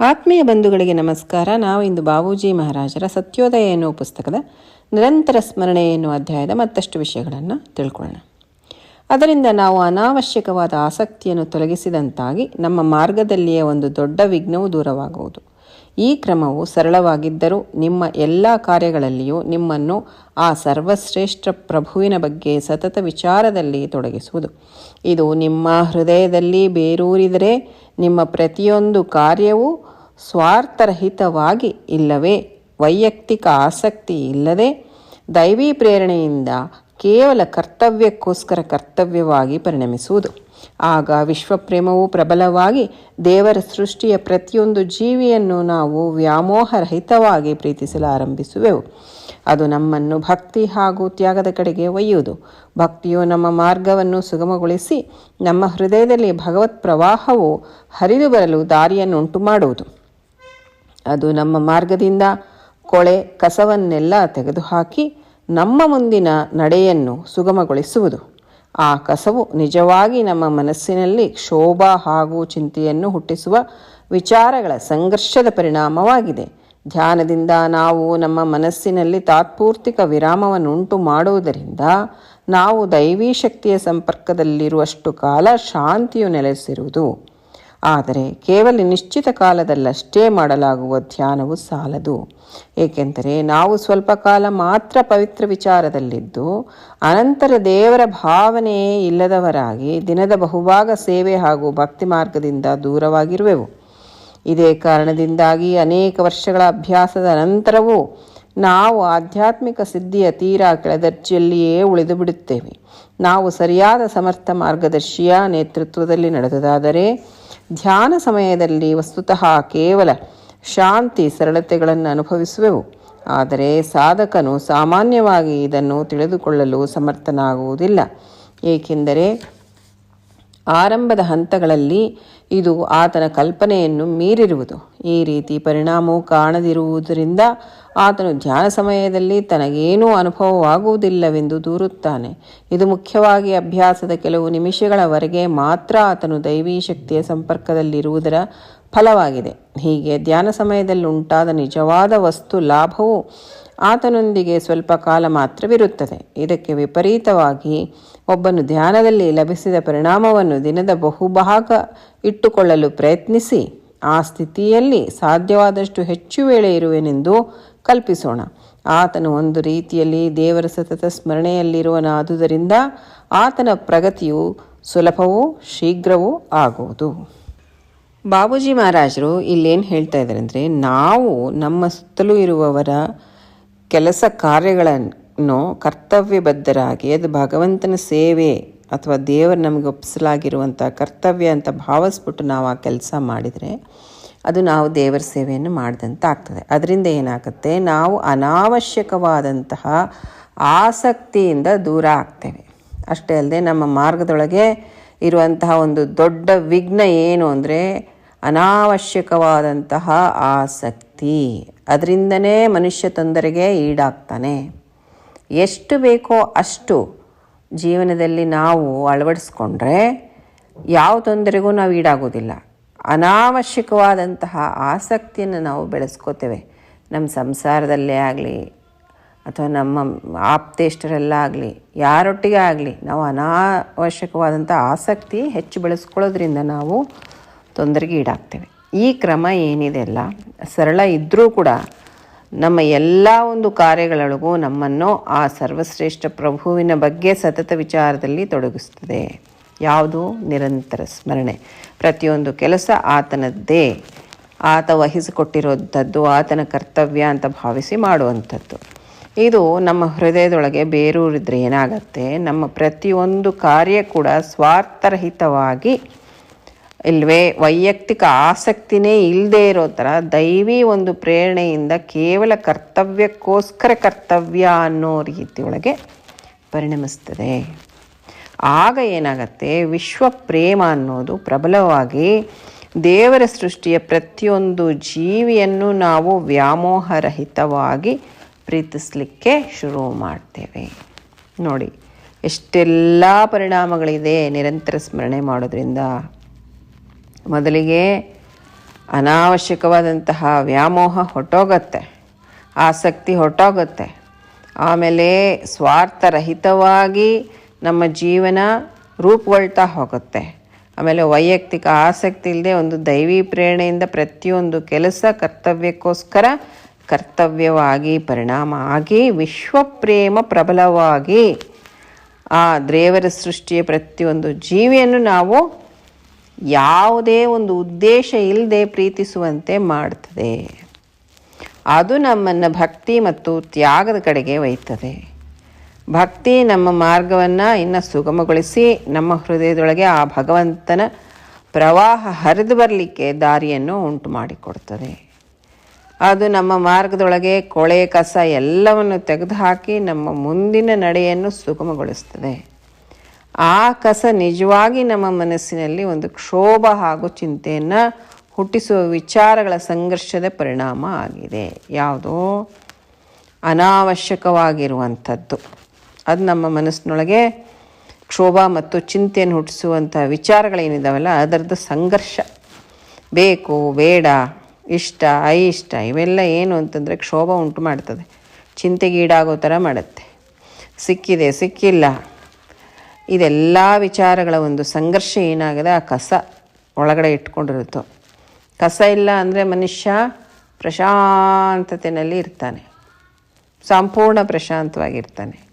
ಆತ್ಮೀಯ ಬಂಧುಗಳಿಗೆ ನಮಸ್ಕಾರ. ನಾವು ಇಂದು ಬಾಬೂಜಿ ಮಹಾರಾಜರ ಸತ್ಯೋದಯ ಎನ್ನುವ ಪುಸ್ತಕದ ನಿರಂತರ ಸ್ಮರಣೆ ಎನ್ನುವ ಅಧ್ಯಾಯದ ಮತ್ತಷ್ಟು ವಿಷಯಗಳನ್ನು ತಿಳ್ಕೊಳ್ಳೋಣ. ಅದರಿಂದ ನಾವು ಅನಾವಶ್ಯಕವಾದ ಆಸಕ್ತಿಯನ್ನು ತೊಲಗಿಸಿದಂತಾಗಿ ನಮ್ಮ ಮಾರ್ಗದಲ್ಲಿಯೇ ಒಂದು ದೊಡ್ಡ ವಿಘ್ನವು ದೂರವಾಗುವುದು. ಈ ಕ್ರಮವು ಸರಳವಾಗಿದ್ದರೂ ನಿಮ್ಮ ಎಲ್ಲ ಕಾರ್ಯಗಳಲ್ಲಿಯೂ ನಿಮ್ಮನ್ನು ಆ ಸರ್ವಶ್ರೇಷ್ಠ ಪ್ರಭುವಿನ ಬಗ್ಗೆ ಸತತ ವಿಚಾರದಲ್ಲಿ ತೊಡಗಿಸುವುದು. ಇದು ನಿಮ್ಮ ಹೃದಯದಲ್ಲಿ ಬೇರೂರಿದರೆ ನಿಮ್ಮ ಪ್ರತಿಯೊಂದು ಕಾರ್ಯವೂ ಸ್ವಾರ್ಥರಹಿತವಾಗಿ ಇಲ್ಲವೇ? ವೈಯಕ್ತಿಕ ಆಸಕ್ತಿ ಇಲ್ಲದೆ ದೈವೀ ಪ್ರೇರಣೆಯಿಂದ ಕೇವಲ ಕರ್ತವ್ಯಕ್ಕೋಸ್ಕರ ಕರ್ತವ್ಯವಾಗಿ ಪರಿಣಮಿಸುವುದು. ಆಗ ವಿಶ್ವಪ್ರೇಮವು ಪ್ರಬಲವಾಗಿ ದೇವರ ಸೃಷ್ಟಿಯ ಪ್ರತಿಯೊಂದು ಜೀವಿಯನ್ನು ನಾವು ವ್ಯಾಮೋಹರಹಿತವಾಗಿ ಪ್ರೀತಿಸಲು ಆರಂಭಿಸುವೆವು ಅದು ನಮ್ಮನ್ನು ಭಕ್ತಿ ಹಾಗೂ ತ್ಯಾಗದ ಕಡೆಗೆ ಒಯ್ಯುವುದು. ಭಕ್ತಿಯು ನಮ್ಮ ಮಾರ್ಗವನ್ನು ಸುಗಮಗೊಳಿಸಿ ನಮ್ಮ ಹೃದಯದಲ್ಲಿ ಭಗವತ್ ಪ್ರವಾಹವು ಹರಿದು ಬರಲು ದಾರಿಯನ್ನುಂಟು ಮಾಡುವುದು. ಅದು ನಮ್ಮ ಮಾರ್ಗದಿಂದ ಕೊಳೆ ಕಸವನ್ನೆಲ್ಲ ತೆಗೆದುಹಾಕಿ ನಮ್ಮ ಮುಂದಿನ ನಡೆಯನ್ನು ಸುಗಮಗೊಳಿಸುವುದು. ಆ ಕಸವು ನಿಜವಾಗಿ ನಮ್ಮ ಮನಸ್ಸಿನಲ್ಲಿ ಕ್ಷೋಭ ಹಾಗೂ ಚಿಂತೆಯನ್ನು ಹುಟ್ಟಿಸುವ ವಿಚಾರಗಳ ಸಂಘರ್ಷದ ಪರಿಣಾಮವಾಗಿದೆ. ಧ್ಯಾನದಿಂದ ನಾವು ನಮ್ಮ ಮನಸ್ಸಿನಲ್ಲಿ ತಾತ್ಪೂರ್ತಿಕ ವಿರಾಮವನ್ನು ಉಂಟು ಮಾಡುವುದರಿಂದ ನಾವು ದೈವೀ ಶಕ್ತಿಯ ಸಂಪರ್ಕದಲ್ಲಿರುವಷ್ಟು ಕಾಲ ಶಾಂತಿಯು ನೆಲೆಸಿರುವುದು. ಆದರೆ ಕೇವಲ ನಿಶ್ಚಿತ ಕಾಲದಲ್ಲಷ್ಟೇ ಮಾಡಲಾಗುವ ಧ್ಯಾನವು ಸಾಲದು. ಏಕೆಂದರೆ ನಾವು ಸ್ವಲ್ಪ ಕಾಲ ಮಾತ್ರ ಪವಿತ್ರ ವಿಚಾರದಲ್ಲಿದ್ದು ಅನಂತರ ದೇವರ ಭಾವನೆಯೇ ಇಲ್ಲದವರಾಗಿ ದಿನದ ಬಹುಭಾಗ ಸೇವೆ ಹಾಗೂ ಭಕ್ತಿ ಮಾರ್ಗದಿಂದ ದೂರವಾಗಿರುವೆವು. ಇದೇ ಕಾರಣದಿಂದಾಗಿ ಅನೇಕ ವರ್ಷಗಳ ಅಭ್ಯಾಸದ ನಂತರವೂ ನಾವು ಆಧ್ಯಾತ್ಮಿಕ ಸಿದ್ಧಿಯ ತೀರಾ ಕೆಳದರ್ಜೆಯಲ್ಲಿಯೇ ಉಳಿದು ಬಿಡುತ್ತೇವೆ. ನಾವು ಸರಿಯಾದ ಸಮರ್ಥ ಮಾರ್ಗದರ್ಶಿಯ ನೇತೃತ್ವದಲ್ಲಿ ನಡೆದುದಾದರೆ ಧ್ಯಾನ ಸಮಯದಲ್ಲಿ ವಸ್ತುತಃ ಕೇವಲ ಶಾಂತಿ, ಸರಳತೆಗಳನ್ನು ಅನುಭವಿಸುವೆವು. ಆದರೆ ಸಾಧಕನು ಸಾಮಾನ್ಯವಾಗಿ ಇದನ್ನು ತಿಳಿದುಕೊಳ್ಳಲು ಸಮರ್ಥನಾಗುವುದಿಲ್ಲ. ಏಕೆಂದರೆ ಆರಂಭದ ಹಂತಗಳಲ್ಲಿ ಇದು ಆತನ ಕಲ್ಪನೆಯನ್ನು ಮೀರಿರುವುದು. ಈ ರೀತಿ ಪರಿಣಾಮವು ಕಾಣದಿರುವುದರಿಂದ ಆತನು ಧ್ಯಾನ ಸಮಯದಲ್ಲಿ ತನಗೇನೂ ಅನುಭವವಾಗುವುದಿಲ್ಲವೆಂದು ದೂರುತ್ತಾನೆ. ಇದು ಮುಖ್ಯವಾಗಿ ಅಭ್ಯಾಸದ ಕೆಲವು ನಿಮಿಷಗಳವರೆಗೆ ಮಾತ್ರ ಆತನು ದೈವೀ ಶಕ್ತಿಯ ಸಂಪರ್ಕದಲ್ಲಿರುವುದರ ಫಲವಾಗಿದೆ. ಹೀಗೆ ಧ್ಯಾನ ಸಮಯದಲ್ಲಿ ಉಂಟಾದ ನಿಜವಾದ ವಸ್ತು ಲಾಭವು ಆತನೊಂದಿಗೆ ಸ್ವಲ್ಪ ಕಾಲ ಮಾತ್ರವಿರುತ್ತದೆ. ಇದಕ್ಕೆ ವಿಪರೀತವಾಗಿ ಒಬ್ಬನು ಧ್ಯಾನದಲ್ಲಿ ಲಭಿಸಿದ ಪರಿಣಾಮವನ್ನು ದಿನದ ಬಹುಭಾಗ ಇಟ್ಟುಕೊಳ್ಳಲು ಪ್ರಯತ್ನಿಸಿ, ಆ ಸ್ಥಿತಿಯಲ್ಲಿ ಸಾಧ್ಯವಾದಷ್ಟು ಹೆಚ್ಚು ವೇಳೆ ಇರುವೆನೆಂದು ಕಲ್ಪಿಸೋಣ. ಆತನು ಒಂದು ರೀತಿಯಲ್ಲಿ ದೇವರ ಸತತ ಸ್ಮರಣೆಯಲ್ಲಿರುವನಾದುದರಿಂದ ಆತನ ಪ್ರಗತಿಯು ಸುಲಭವೂ ಶೀಘ್ರವೂ ಆಗುವುದು. ಬಾಬೂಜಿ ಮಹಾರಾಜರು ಇಲ್ಲೇನು ಹೇಳ್ತಾ ಇದ್ದಾರೆ ಅಂದರೆ ನಾವು ನಮ್ಮ ಸುತ್ತಲೂ ಇರುವವರ ಕೆಲಸ ಕಾರ್ಯಗಳನ್ನು ಕರ್ತವ್ಯಬದ್ಧರಾಗಿ, ಅದು ಭಗವಂತನ ಸೇವೆ ಅಥವಾ ದೇವರು ನಮಗೆ ಒಪ್ಪಿಸಲಾಗಿರುವಂಥ ಕರ್ತವ್ಯ ಅಂತ ಭಾವಿಸ್ಬಿಟ್ಟು ನಾವು ಆ ಕೆಲಸ ಮಾಡಿದರೆ ಅದು ನಾವು ದೇವರ ಸೇವೆಯನ್ನು ಮಾಡಿದಂತ ಆಗ್ತದೆ. ಅದರಿಂದ ಏನಾಗುತ್ತೆ? ನಾವು ಅನಾವಶ್ಯಕವಾದಂತಹ ಆಸಕ್ತಿಯಿಂದ ದೂರ ಆಗ್ತೇವೆ. ಅಷ್ಟೇ ಅಲ್ಲದೆ ನಮ್ಮ ಮಾರ್ಗದೊಳಗೆ ಇರುವಂತಹ ಒಂದು ದೊಡ್ಡ ವಿಘ್ನ ಏನು ಅಂದರೆ ಅನಾವಶ್ಯಕವಾದಂತಹ ಆಸಕ್ತಿ. ಅದರಿಂದನೇ ಮನುಷ್ಯ ತೊಂದರೆಗೆ ಈಡಾಗ್ತಾನೆ. ಎಷ್ಟು ಬೇಕೋ ಅಷ್ಟು ಜೀವನದಲ್ಲಿ ನಾವು ಅಳವಡಿಸ್ಕೊಂಡ್ರೆ ಯಾವ ತೊಂದರೆಗೂ ನಾವು ಈಡಾಗೋದಿಲ್ಲ. ಅನಾವಶ್ಯಕವಾದಂತಹ ಆಸಕ್ತಿಯನ್ನು ನಾವು ಬೆಳೆಸ್ಕೋತೇವೆ. ನಮ್ಮ ಸಂಸಾರದಲ್ಲೇ ಆಗಲಿ ಅಥವಾ ನಮ್ಮ ಆಪ್ತೇಷ್ಟರೆಲ್ಲ ಆಗಲಿ, ಯಾರೊಟ್ಟಿಗೆ ಆಗಲಿ, ನಾವು ಅನಾವಶ್ಯಕವಾದಂಥ ಆಸಕ್ತಿ ಹೆಚ್ಚು ಬೆಳೆಸ್ಕೊಳ್ಳೋದ್ರಿಂದ ನಾವು ತೊಂದರೆಗೆ ಈಡಾಗ್ತೇವೆ. ಈ ಕ್ರಮ ಏನಿದೆ ಅಲ್ಲ, ಸರಳ ಇದ್ದರೂ ಕೂಡ ನಮ್ಮ ಎಲ್ಲ ಒಂದು ಕಾರ್ಯಗಳೊಳಗೂ ನಮ್ಮನ್ನು ಆ ಸರ್ವಶ್ರೇಷ್ಠ ಪ್ರಭುವಿನ ಬಗ್ಗೆ ಸತತ ವಿಚಾರದಲ್ಲಿ ತೊಡಗಿಸ್ತದೆ. ಯಾವುದು? ನಿರಂತರ ಸ್ಮರಣೆ. ಪ್ರತಿಯೊಂದು ಕೆಲಸ ಆತನದ್ದೇ. ಆತ ವಹಿಸಿಕೊಟ್ಟಿರೋಂಥದ್ದು ಆತನ ಕರ್ತವ್ಯ ಅಂತ ಭಾವಿಸಿ ಮಾಡುವಂಥದ್ದು. ಇದು ನಮ್ಮ ಹೃದಯದೊಳಗೆ ಬೇರೂರಿದ್ರೆ ಏನಾಗತ್ತೆ? ನಮ್ಮ ಪ್ರತಿಯೊಂದು ಕಾರ್ಯ ಕೂಡ ಸ್ವಾರ್ಥರಹಿತವಾಗಿ ಇಲ್ವೇ, ವೈಯಕ್ತಿಕ ಆಸಕ್ತಿನೇ ಇಲ್ಲದೆ ಇರೋ ಥರ ದೈವಿ ಒಂದು ಪ್ರೇರಣೆಯಿಂದ ಕೇವಲ ಕರ್ತವ್ಯಕ್ಕೋಸ್ಕರ ಕರ್ತವ್ಯ ಅನ್ನೋ ರೀತಿಯೊಳಗೆ ಪರಿಣಮಿಸ್ತದೆ. ಆಗ ಏನಾಗತ್ತೆ? ವಿಶ್ವ ಪ್ರೇಮ ಅನ್ನೋದು ಪ್ರಬಲವಾಗಿ ದೇವರ ಸೃಷ್ಟಿಯ ಪ್ರತಿಯೊಂದು ಜೀವಿಯನ್ನು ನಾವು ವ್ಯಾಮೋಹರಹಿತವಾಗಿ ಪ್ರೀತಿಸಲಿಕ್ಕೆ ಶುರು ಮಾಡ್ತೇವೆ. ನೋಡಿ, ಎಷ್ಟೆಲ್ಲ ಪರಿಣಾಮಗಳಿದೆ ನಿರಂತರ ಸ್ಮರಣೆ ಮಾಡೋದ್ರಿಂದ. ಮೊದಲಿಗೆ ಅನಾವಶ್ಯಕವಾದಂತಹ ವ್ಯಾಮೋಹ ಹೊಟ್ಟೋಗತ್ತೆ ಆಸಕ್ತಿ ಹೊಟ್ಟೋಗುತ್ತೆ ಆಮೇಲೆ ಸ್ವಾರ್ಥರಹಿತವಾಗಿ ನಮ್ಮ ಜೀವನ ರೂಪುಗೊಳ್ತಾ ಹೋಗುತ್ತೆ. ಆಮೇಲೆ ವೈಯಕ್ತಿಕ ಆಸಕ್ತಿ ಇಲ್ಲದೆ ಒಂದು ದೈವಿ ಪ್ರೇರಣೆಯಿಂದ ಪ್ರತಿಯೊಂದು ಕೆಲಸ ಕರ್ತವ್ಯಕ್ಕೋಸ್ಕರ ಕರ್ತವ್ಯವಾಗಿ ಪರಿಣಾಮ ಆಗಿ ವಿಶ್ವಪ್ರೇಮ ಪ್ರಬಲವಾಗಿ ಆ ದೇವರ ಸೃಷ್ಟಿಯ ಪ್ರತಿಯೊಂದು ಜೀವಿಯನ್ನು ನಾವು ಯಾವುದೇ ಒಂದು ಉದ್ದೇಶ ಇಲ್ಲದೆ ಪ್ರೀತಿಸುವಂತೆ ಮಾಡ್ತದೆ. ಅದು ನಮ್ಮನ್ನು ಭಕ್ತಿ ಮತ್ತು ತ್ಯಾಗದ ಕಡೆಗೆ ಒಯ್ತದೆ. ಭಕ್ತಿ ನಮ್ಮ ಮಾರ್ಗವನ್ನು ಇನ್ನು ಸುಗಮಗೊಳಿಸಿ ನಮ್ಮ ಹೃದಯದೊಳಗೆ ಆ ಭಗವಂತನ ಪ್ರವಾಹ ಹರಿದು ಬರಲಿಕ್ಕೆ ದಾರಿಯನ್ನು ಉಂಟು ಮಾಡಿಕೊಡ್ತದೆ ಅದು ನಮ್ಮ ಮಾರ್ಗದೊಳಗೆ ಕೊಳೆ, ಕಸ ಎಲ್ಲವನ್ನು ತೆಗೆದುಹಾಕಿ ನಮ್ಮ ಮುಂದಿನ ನಡೆಯನ್ನು ಸುಗಮಗೊಳಿಸ್ತದೆ ಆ ಕಸ ನಿಜವಾಗಿ ನಮ್ಮ ಮನಸ್ಸಿನಲ್ಲಿ ಒಂದು ಕ್ಷೋಭ ಹಾಗೂ ಚಿಂತೆಯನ್ನು ಹುಟ್ಟಿಸುವ ವಿಚಾರಗಳ ಸಂಘರ್ಷದ ಪರಿಣಾಮ ಆಗಿದೆ. ಯಾವುದೋ? ಅನಾವಶ್ಯಕವಾಗಿರುವಂಥದ್ದು. ಅದು ನಮ್ಮ ಮನಸ್ಸಿನೊಳಗೆ ಕ್ಷೋಭ ಮತ್ತು ಚಿಂತೆಯನ್ನು ಹುಟ್ಟಿಸುವಂಥ ವಿಚಾರಗಳೇನಿದಾವಲ್ಲ, ಅದರದ್ದು ಸಂಘರ್ಷ. ಬೇಕು, ಬೇಡ. ಇಷ್ಟ ಇಷ್ಟ, ಇವೆಲ್ಲ ಏನು ಅಂತಂದರೆ ಕ್ಷೋಭ ಉಂಟು ಮಾಡ್ತದೆ. ಚಿಂತೆಗೀಡಾಗೋ ಥರ ಮಾಡುತ್ತೆ. ಸಿಕ್ಕಿದೆ, ಸಿಕ್ಕಿಲ್ಲ. ಇದೆಲ್ಲ ವಿಚಾರಗಳ ಒಂದು ಸಂಘರ್ಷ ಏನಾಗಿದೆ ಆ ಕಸ ಒಳಗಡೆ ಇಟ್ಕೊಂಡಿರುತ್ತೋ. ಕಸ ಇಲ್ಲ ಅಂದರೆ ಮನುಷ್ಯ ಪ್ರಶಾಂತತೆಯಲ್ಲಿ ಇರ್ತಾನೆ. ಸಂಪೂರ್ಣ ಪ್ರಶಾಂತವಾಗಿರ್ತಾನೆ.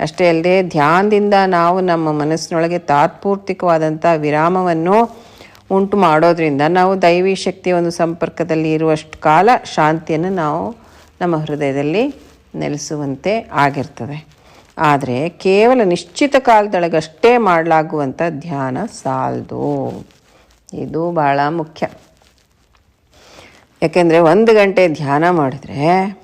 ಅಷ್ಟೇ ಅಲ್ಲದೆ ಧ್ಯಾನದಿಂದ ನಾವು ನಮ್ಮ ಮನಸ್ಸಿನೊಳಗೆ ತಾತ್ಪೂರ್ತಿಕವಾದಂಥ ವಿರಾಮವನ್ನು ಉಂಟು ಮಾಡೋದ್ರಿಂದ ನಾವು ದೈವಿ ಶಕ್ತಿಯ ಒಂದು ಸಂಪರ್ಕದಲ್ಲಿ ಇರುವಷ್ಟು ಕಾಲ ಶಾಂತಿಯನ್ನು ನಾವು ನಮ್ಮ ಹೃದಯದಲ್ಲಿ ನೆಲೆಸುವಂತೆ ಆಗಿರ್ತದೆ. ಆದರೆ ಕೇವಲ ನಿಶ್ಚಿತ ಕಾಲದೊಳಗಷ್ಟೇ ಮಾಡಲಾಗುವಂಥ ಧ್ಯಾನ ಸಾಲದು. ಇದು ಭಾಳ ಮುಖ್ಯ. ಯಾಕೆಂದರೆ ಒಂದು ಗಂಟೆ ಧ್ಯಾನ ಮಾಡಿದ್ರೆ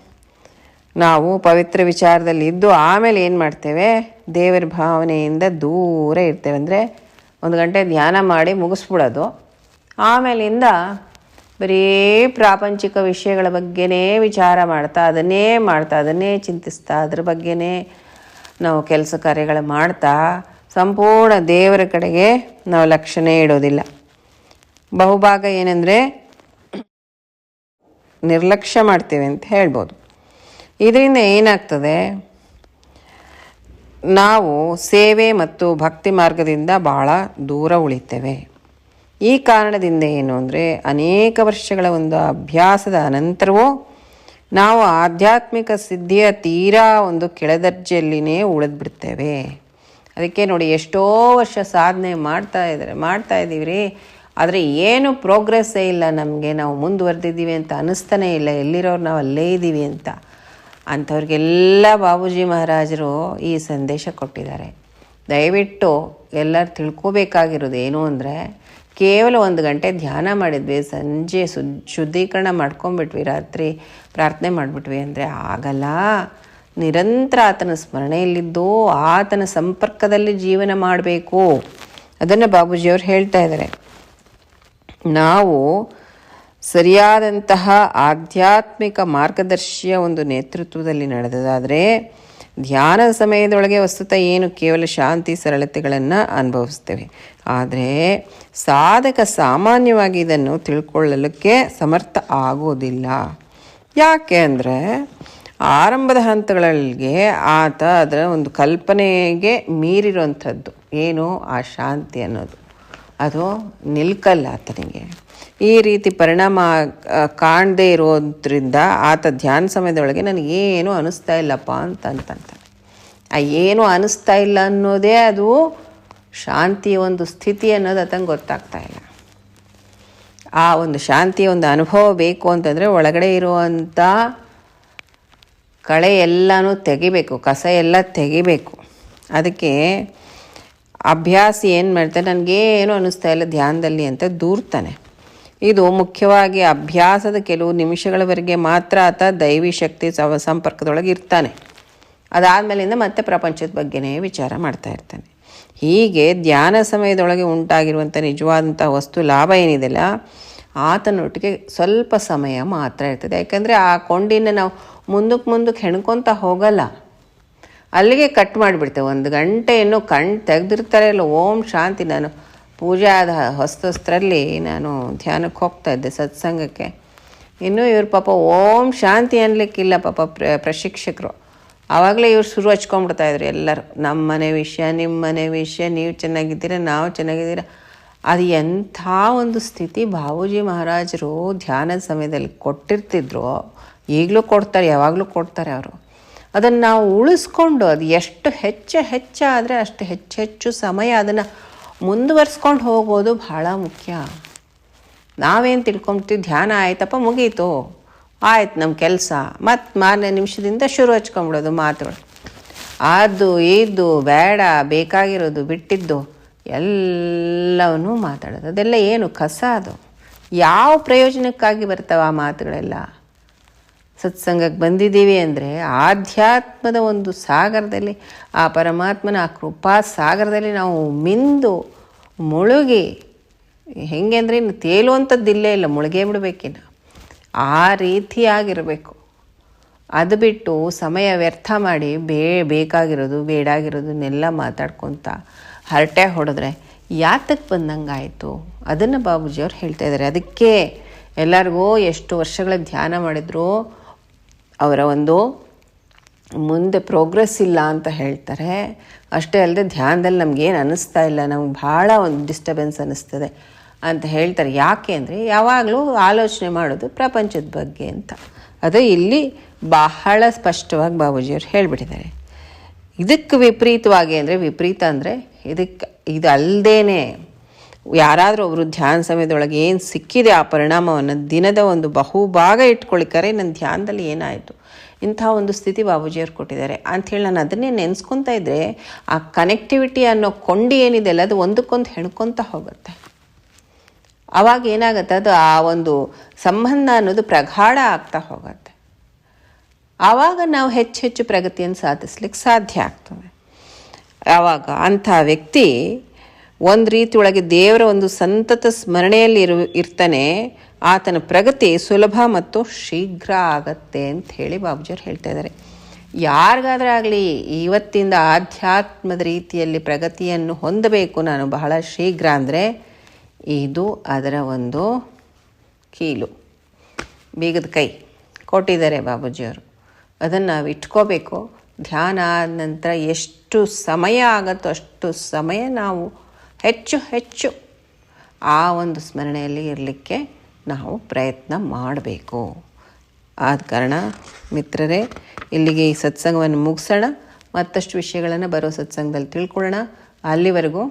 ನಾವು ಪವಿತ್ರ ವಿಚಾರದಲ್ಲಿ ಇದ್ದು ಆಮೇಲೆ ಏನು ಮಾಡ್ತೇವೆ? ದೇವರ ಭಾವನೆಯಿಂದ ದೂರ ಇರ್ತೇವೆ. ಅಂದರೆ ಒಂದು ಗಂಟೆ ಧ್ಯಾನ ಮಾಡಿ ಮುಗಿಸ್ಬಿಡೋದು. ಆಮೇಲಿಂದ ಬರೀ ಪ್ರಾಪಂಚಿಕ ವಿಷಯಗಳ ಬಗ್ಗೆನೇ ವಿಚಾರ ಮಾಡ್ತಾ, ಅದನ್ನೇ ಮಾಡ್ತಾ, ಅದನ್ನೇ ಚಿಂತಿಸ್ತಾ, ಅದ್ರ ಬಗ್ಗೆನೇ ನಾವು ಕೆಲಸ ಕಾರ್ಯಗಳು ಮಾಡ್ತಾ, ಸಂಪೂರ್ಣ ದೇವರ ಕಡೆಗೆ ನಾವು ಲಕ್ಷಣೆ ಇಡೋದಿಲ್ಲ. ಬಹುಭಾಗ ಏನಂದರೆ ನಿರ್ಲಕ್ಷ್ಯ ಮಾಡ್ತೇವೆ ಅಂತ ಹೇಳ್ಬೋದು. ಇದರಿಂದ ಏನಾಗ್ತದೆ? ನಾವು ಸೇವೆ ಮತ್ತು ಭಕ್ತಿ ಮಾರ್ಗದಿಂದ ಭಾಳ ದೂರ ಉಳಿತೇವೆ. ಈ ಕಾರಣದಿಂದ ಏನು ಅಂದರೆ ಅನೇಕ ವರ್ಷಗಳ ಒಂದು ಅಭ್ಯಾಸದ ಅನಂತರವೂ ನಾವು ಆಧ್ಯಾತ್ಮಿಕ ಸಿದ್ಧಿಯ ತೀರಾ ಒಂದು ಕೆಳದರ್ಜೆಯಲ್ಲಿನೇ ಉಳಿದ್ಬಿಡ್ತೇವೆ. ಅದಕ್ಕೆ ನೋಡಿ ಎಷ್ಟೋ ವರ್ಷ ಸಾಧನೆ ಮಾಡ್ತಾ ಇದ್ದಾರೆ ಮಾಡ್ತಾ ಇದ್ದೀವಿ ರೀ ಆದರೆ ಏನು ಪ್ರೋಗ್ರೆಸ್ಸೇ ಇಲ್ಲ ನಮಗೆ. ನಾವು ಮುಂದುವರೆದಿದ್ದೀವಿ ಅಂತ ಅನ್ನಿಸ್ತಾನೇ ಇಲ್ಲ. ಎಲ್ಲಿರೋರು ನಾವು ಅಲ್ಲೇ ಇದ್ದೀವಿ ಅಂತ. ಅಂಥವ್ರಿಗೆಲ್ಲ ಬಾಬೂಜಿ ಮಹಾರಾಜರು ಈ ಸಂದೇಶ ಕೊಟ್ಟಿದ್ದಾರೆ. ದಯವಿಟ್ಟು ಎಲ್ಲರೂ ತಿಳ್ಕೋಬೇಕಾಗಿರೋದು ಏನು ಅಂದರೆ ಕೇವಲ ಒಂದು ಗಂಟೆ ಧ್ಯಾನ ಮಾಡಿದ್ವಿ, ಸಂಜೆ ಸು ಶುದ್ಧೀಕರಣ ಮಾಡ್ಕೊಂಬಿಟ್ವಿ ರಾತ್ರಿ ಪ್ರಾರ್ಥನೆ ಮಾಡಿಬಿಟ್ವಿ ಅಂದರೆ ಆಗಲ್ಲ. ನಿರಂತರ ಆತನ ಸ್ಮರಣೆಯಲ್ಲಿದ್ದು ಆತನ ಸಂಪರ್ಕದಲ್ಲಿ ಜೀವನ ಮಾಡಬೇಕು. ಅದನ್ನು ಬಾಬೂಜಿಯವರು ಹೇಳ್ತಾ ಇದ್ದಾರೆ. ನಾವು ಸರಿಯಾದಂತಹ ಆಧ್ಯಾತ್ಮಿಕ ಮಾರ್ಗದರ್ಶಿಯ ಒಂದು ನೇತೃತ್ವದಲ್ಲಿ ನಡೆದದಾದರೆ ಧ್ಯಾನದ ಸಮಯದೊಳಗೆ ವಸ್ತುತ ಏನು ಕೇವಲ ಶಾಂತಿ ಸರಳತೆಗಳನ್ನು ಅನುಭವಿಸ್ತೇವೆ. ಆದರೆ, ಸಾಧಕ ಸಾಮಾನ್ಯವಾಗಿ ಇದನ್ನು ತಿಳ್ಕೊಳ್ಳಲಿಕ್ಕೆ ಸಮರ್ಥ ಆಗೋದಿಲ್ಲ. ಯಾಕೆ ಅಂದರೆ, ಆರಂಭದ ಹಂತಗಳಿಗೆ ಆತ ಅದರ ಒಂದು ಕಲ್ಪನೆಗೆ ಮೀರಿರುವಂಥದ್ದು. ಏನು? ಆ ಶಾಂತಿ ಅನ್ನೋದು. ಅದು ನಿಲ್ಕಲ್ಲ ಆತನಿಗೆ. ಈ ರೀತಿ ಪರಿಣಾಮ ಕಾಣದೇ ಇರೋದ್ರಿಂದ ಆತ ಧ್ಯಾನ ಸಮಯದೊಳಗೆ ನನಗೇನು ಅನಿಸ್ತಾ ಇಲ್ಲಪ್ಪ ಅಂತಂತಂತ ಆ, ಏನು ಅನಿಸ್ತಾ ಇಲ್ಲ ಅನ್ನೋದೇ ಅದು ಶಾಂತಿಯ ಒಂದು ಸ್ಥಿತಿ ಅನ್ನೋದು ಆತಂಗೆ ಗೊತ್ತಾಗ್ತಾ ಇಲ್ಲ. ಆ ಒಂದು ಶಾಂತಿಯ ಒಂದು ಅನುಭವ ಬೇಕು ಅಂತಂದರೆ ಒಳಗಡೆ ಇರುವಂಥ ಕಳೆ ಎಲ್ಲನೂ ತೆಗಿಬೇಕು, ಕಸ ಎಲ್ಲ ತೆಗಿಬೇಕು. ಅದಕ್ಕೆ ಅಭ್ಯಾಸ ಏನು ಮಾಡ್ತಾನೆ ನನಗೇನು ಅನ್ನಿಸ್ತಾ ಇಲ್ಲ ಧ್ಯಾನದಲ್ಲಿ ಅಂತ ದೂರ್ತಾನೆ. ಇದು ಮುಖ್ಯವಾಗಿ ಅಭ್ಯಾಸದ ಕೆಲವು ನಿಮಿಷಗಳವರೆಗೆ ಮಾತ್ರ ಆತ ದೈವಿ ಶಕ್ತಿ ಸವ ಸಂಪರ್ಕದೊಳಗೆ ಇರ್ತಾನೆ. ಅದಾದಮೇಲಿಂದ ಮತ್ತೆ ಪ್ರಪಂಚದ ಬಗ್ಗೆನೇ ವಿಚಾರ ಮಾಡ್ತಾ ಇರ್ತಾನೆ. ಹೀಗೆ ಧ್ಯಾನ ಸಮಯದೊಳಗೆ ಉಂಟಾಗಿರುವಂಥ ನಿಜವಾದಂಥ ವಸ್ತು ಲಾಭ ಏನಿದೆಯಲ್ಲ ಆತನೊಟ್ಟಿಗೆ ಸ್ವಲ್ಪ ಸಮಯ ಮಾತ್ರ ಇರ್ತದೆ. ಯಾಕಂದರೆ ಆ ಕೊಂಡಿನ ನಾವು ಮುಂದಕ್ಕೆ ಮುಂದಕ್ಕೆ ಹೆಣ್ಕೊತ ಹೋಗಲ್ಲ. ಅಲ್ಲಿಗೆ ಕಟ್ ಮಾಡಿಬಿಡ್ತೇವೆ. ಒಂದು ಗಂಟೆ ಕಣ್ ತೆಗೆದಿರ್ತಾರೆ ಇಲ್ಲ ಓಂ ಶಾಂತಿ ನಾನು ಪೂಜಾದ ಹೊಸ್ತೊಸ್ತರಲ್ಲಿ ನಾನು ಧ್ಯಾನಕ್ಕೆ ಹೋಗ್ತಾ ಇದ್ದೆ ಸತ್ಸಂಗಕ್ಕೆ. ಇನ್ನೂ ಇವ್ರ ಪಾಪ ಓಂ ಶಾಂತಿ ಅನ್ಲಿಕ್ಕಿಲ್ಲ ಪಾಪ ಪ್ರ, ಪ್ರಶಿಕ್ಷಕರು. ಆವಾಗಲೇ ಇವ್ರು ಶುರು ಹಚ್ಕೊಂಡ್ಬಿಡ್ತಾ ಇದ್ರು ಎಲ್ಲರೂ. ನಮ್ಮ ಮನೆ ವಿಷಯ, ನಿಮ್ಮ ಮನೆ ವಿಷಯ, ನೀವು ಚೆನ್ನಾಗಿದ್ದೀರ, ನಾವು ಚೆನ್ನಾಗಿದ್ದೀರ? ಅದು ಎಂಥ ಒಂದು ಸ್ಥಿತಿ ಬಾಬೂಜಿ ಮಹಾರಾಜರು ಧ್ಯಾನದ ಸಮಯದಲ್ಲಿ ಕೊಟ್ಟಿರ್ತಿದ್ರು. ಈಗಲೂ ಕೊಡ್ತಾರೆ, ಯಾವಾಗಲೂ ಕೊಡ್ತಾರೆ ಅವರು. ಅದನ್ನು ನಾವು ಉಳಿಸ್ಕೊಂಡು ಅದು ಎಷ್ಟು ಹೆಚ್ಚು ಹೆಚ್ಚಾದರೆ ಅಷ್ಟು ಹೆಚ್ಚು ಹೆಚ್ಚು ಸಮಯ ಅದನ್ನು ಮುಂದುವರ್ಸ್ಕೊಂಡು ಹೋಗೋದು ಬಹಳ ಮುಖ್ಯ. ನಾವೇನು ತಿಳ್ಕೊಂಬಿಡ್ತೀವಿ ಧ್ಯಾನ ಆಯ್ತಪ್ಪ, ಮುಗೀತು. ಆಯ್ತು ನಮ್ಮ ಕೆಲಸ. ಮತ್ತು ಮಾರನೇ ನಿಮಿಷದಿಂದ ಶುರು ಹಚ್ಕೊಂಬಿಡೋದು ಮಾತುಗಳು. ಅದು, ಇದು, ಬೇಡ, ಬೇಕಾಗಿರೋದು, ಬಿಟ್ಟಿದ್ದು, ಎಲ್ಲವನ್ನೂ ಮಾತಾಡೋದು. ಅದೆಲ್ಲ ಏನು ಕಸ ಅದು? ಯಾವ ಪ್ರಯೋಜನಕ್ಕಾಗಿ ಬರ್ತಾವೆ ಆ ಮಾತುಗಳೆಲ್ಲ? ಸತ್ಸಂಗಕ್ಕೆ ಬಂದಿದ್ದೀವಿ ಅಂದರೆ ಆಧ್ಯಾತ್ಮದ ಒಂದು ಸಾಗರದಲ್ಲಿ, ಆ ಪರಮಾತ್ಮನ ಆ ಕೃಪಾ ಸಾಗರದಲ್ಲಿ ನಾವು ಮಿಂದು ಮುಳುಗಿ, ಹೆಂಗೆ ಅಂದರೆ ಇನ್ನು ತೇಲುವಂಥದ್ದಿಲ್ಲೇ ಇಲ್ಲ ಮುಳುಗೇ ಬಿಡಬೇಕಿನ್ನ. ಆ ರೀತಿಯಾಗಿರಬೇಕು. ಅದು ಬಿಟ್ಟು ಸಮಯ ವ್ಯರ್ಥ ಮಾಡಿ ಬೇ ಬೇಕಾಗಿರೋದು ಬೇಡಾಗಿರೋದನ್ನೆಲ್ಲ ಮಾತಾಡ್ಕೊತ ಹರಟೆ ಹೊಡೆದ್ರೆ ಯಾತಕ್ಕೆ ಬಂದಂಗಾಯಿತು? ಅದನ್ನು ಬಾಬೂಜಿಯವ್ರು ಹೇಳ್ತಾ ಇದ್ದಾರೆ. ಅದಕ್ಕೆ ಎಲ್ಲರಿಗೂ ಎಷ್ಟು ವರ್ಷಗಳ ಧ್ಯಾನ ಮಾಡಿದ್ರು ಅವರ ಒಂದು ಮುಂದೆ ಪ್ರೋಗ್ರೆಸ್ ಇಲ್ಲ ಅಂತ ಹೇಳ್ತಾರೆ. ಅಷ್ಟೇ ಅಲ್ಲದೆ ಧ್ಯಾನದಲ್ಲಿ ನಮಗೇನು ಅನ್ನಿಸ್ತಾ ಇಲ್ಲ, ನಮ್ಗೆ ಭಾಳ ಒಂದು ಡಿಸ್ಟರ್ಬೆನ್ಸ್ ಅನ್ನಿಸ್ತದೆ ಅಂತ ಹೇಳ್ತಾರೆ. ಯಾಕೆ ಅಂದರೆ ಯಾವಾಗಲೂ ಆಲೋಚನೆ ಮಾಡೋದು ಪ್ರಪಂಚದ ಬಗ್ಗೆ ಅಂತ. ಅದು ಇಲ್ಲಿ ಬಹಳ ಸ್ಪಷ್ಟವಾಗಿ ಬಾಬೂಜಿಯವರು ಹೇಳಿಬಿಟ್ಟಿದ್ದಾರೆ. ಇದಕ್ಕೆ ವಿಪರೀತವಾಗಿ ಅಂದರೆ ವಿಪರೀತ ಅಂದರೆ ಇದಕ್ಕೆ ಇದು ಯಾರಾದರೂ ಒಬ್ಬರು ಧ್ಯಾನ ಸಮಯದೊಳಗೆ ಏನು ಸಿಕ್ಕಿದೆ ಆ ಪರಿಣಾಮವನ್ನು ದಿನದ ಒಂದು ಬಹುಭಾಗ ಇಟ್ಕೊಳಿಕರೆ ನನ್ನ ಧ್ಯಾನದಲ್ಲಿ ಏನಾಯಿತು? ಇಂಥ ಒಂದು ಸ್ಥಿತಿ ಬಾಬೂಜಿಯವ್ರು ಕೊಟ್ಟಿದ್ದಾರೆ. ಅಂಥೇಳಿ ನಾನು ಅದನ್ನೇ ನೆನೆಸ್ಕೊತಾ ಇದ್ದರೆ ಆ ಕನೆಕ್ಟಿವಿಟಿ ಅನ್ನೋ ಕೊಂಡಿ ಏನಿದೆ ಅಲ್ಲ, ಅದು ಒಂದಕ್ಕೊಂದು ಹೆಣ್ಕೊತ ಹೋಗುತ್ತೆ. ಆವಾಗ ಏನಾಗುತ್ತೆ? ಅದು ಆ ಒಂದು ಸಂಬಂಧ ಅನ್ನೋದು ಪ್ರಗಾಢ ಆಗ್ತಾ ಹೋಗುತ್ತೆ. ಆವಾಗ ನಾವು ಹೆಚ್ಚು ಹೆಚ್ಚು ಪ್ರಗತಿಯನ್ನು ಸಾಧಿಸ್ಲಿಕ್ಕೆ ಸಾಧ್ಯ ಆಗ್ತದೆ. ಆವಾಗ ಅಂಥ ವ್ಯಕ್ತಿ ಒಂದು ರೀತಿ ಒಳಗೆ ದೇವರ ಒಂದು ಸಂತತ ಸ್ಮರಣೆಯಲ್ಲಿ ಇರು, ಇರ್ತಾನೆ, ಆತನ ಪ್ರಗತಿ ಸುಲಭ ಮತ್ತು ಶೀಘ್ರ ಆಗತ್ತೆ ಅಂತ ಹೇಳಿ ಬಾಬುಜಿಯವ್ರು ಹೇಳ್ತಾ ಇದ್ದಾರೆ. ಯಾರಿಗಾದ್ರೂ ಆಗಲಿ ಇವತ್ತಿಂದ ಆಧ್ಯಾತ್ಮದ ರೀತಿಯಲ್ಲಿ ಪ್ರಗತಿಯನ್ನು ಹೊಂದಬೇಕು ನಾನು ಬಹಳ ಶೀಘ್ರ ಅಂದರೆ ಇದು ಅದರ ಒಂದು ಕೀಲು. ಬೀಗದ ಕೈ ಕೊಟ್ಟಿದ್ದಾರೆ ಬಾಬುಜಿಯವರು. ಅದನ್ನು ನಾವು ಇಟ್ಕೋಬೇಕು. ಧ್ಯಾನ ಆದ ನಂತರ ಎಷ್ಟು ಸಮಯ ಆಗುತ್ತೋ ಅಷ್ಟು ಸಮಯ ನಾವು ಹೆಚ್ಚು ಹೆಚ್ಚು ಆ ಒಂದು ಸ್ಮರಣೆಯಲ್ಲಿ ಇರಲಿಕ್ಕೆ ನಾವು ಪ್ರಯತ್ನ ಮಾಡಬೇಕು. ಆದ ಕಾರಣ ಮಿತ್ರರೇ, ಇಲ್ಲಿಗೆ ಈ ಸತ್ಸಂಗವನ್ನು ಮುಗಿಸೋಣ. ಮತ್ತಷ್ಟು ವಿಷಯಗಳನ್ನು ಬರೋ ಸತ್ಸಂಗದಲ್ಲಿ ತಿಳ್ಕೊಳ್ಳೋಣ. ಅಲ್ಲಿವರೆಗೂ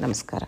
ನಮಸ್ಕಾರ.